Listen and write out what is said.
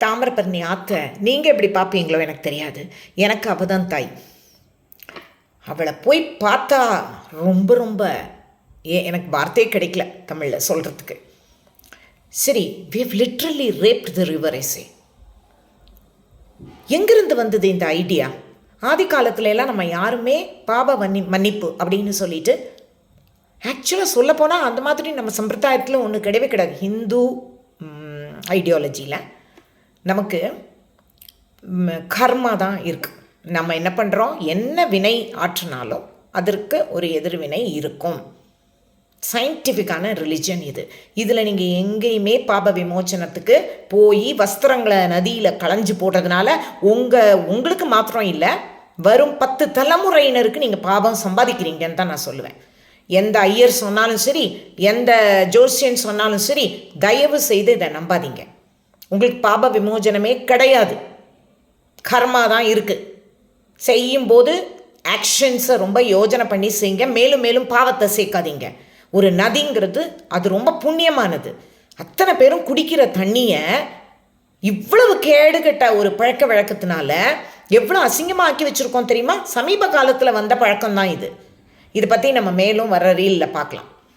தாமிரபரணி ஆத்த நீங்கள் எப்படி பார்ப்பீங்களோ எனக்கு தெரியாது. எனக்கு அவள் தான் தாய். அவளை போய் பார்த்தா ரொம்ப ரொம்ப ஏ எனக்கு வார்த்தையே கிடைக்கல தமிழில் சொல்கிறதுக்கு சரி we have literally raped the river S A எங்கிருந்து வந்தது இந்த ஐடியா ஆதி காலத்துல எல்லாம் நம்ம யாருமே பாப மன்னி மன்னிப்பு அப்படின்னு சொல்லிட்டு ஆக்சுவலாக சொல்லப்போனால் அந்த மாதிரி நம்ம சம்பிரதாயத்தில் ஒன்று கிடையவே கிடையாது. ஹிந்து ஐடியாலஜியில் நமக்கு கர்மா தான் இருக்குது நம்ம என்ன பண்ணுறோம் என்ன வினை ஆற்றினாலும் அதற்கு ஒரு எதிர்வினை இருக்கும். சயின்டிஃபிக்கான ரிலிஜன் இது. இதில் நீங்கள் எங்கேயுமே பாப விமோச்சனத்துக்கு போய் வஸ்திரங்களை நதியில் களைஞ்சு போடுறதுனால உங்கள் உங்களுக்கு மாத்திரம் இல்லை வரும் பத்து தலைமுறையினருக்கு நீங்கள் பாபம் சம்பாதிக்கிறீங்கன்னு தான் நான் சொல்லுவேன். எந்த ஐயர் சொன்னாலும் சரி எந்த ஜோசியன் சொன்னாலும் சரி தயவு செய்து இதை நம்பாதீங்க. உங்களுக்கு பாப விமோச்சனமே கிடையாது. கர்மா தான் இருக்குது செய்யும்போது ஆக்ஷன்ஸை ரொம்ப யோஜனை பண்ணி செய்யுங்க. மேலும் மேலும் பாவத்தை சேர்க்காதீங்க. ஒரு நதிங்கிறது அது ரொம்ப புண்ணியமானது. அத்தனை பேரும் குடிக்கிற தண்ணியை இவ்வளவு கேடுகட்ட ஒரு பழக்க வழக்கத்தினால எவ்வளோ அசிங்கமாக ஆக்கி வச்சுருக்கோம் தெரியுமா? சமீப காலத்தில் வந்த பழக்கம்தான் இது. இதை பற்றி நம்ம மேலும் வர ரீலில் பார்க்கலாம்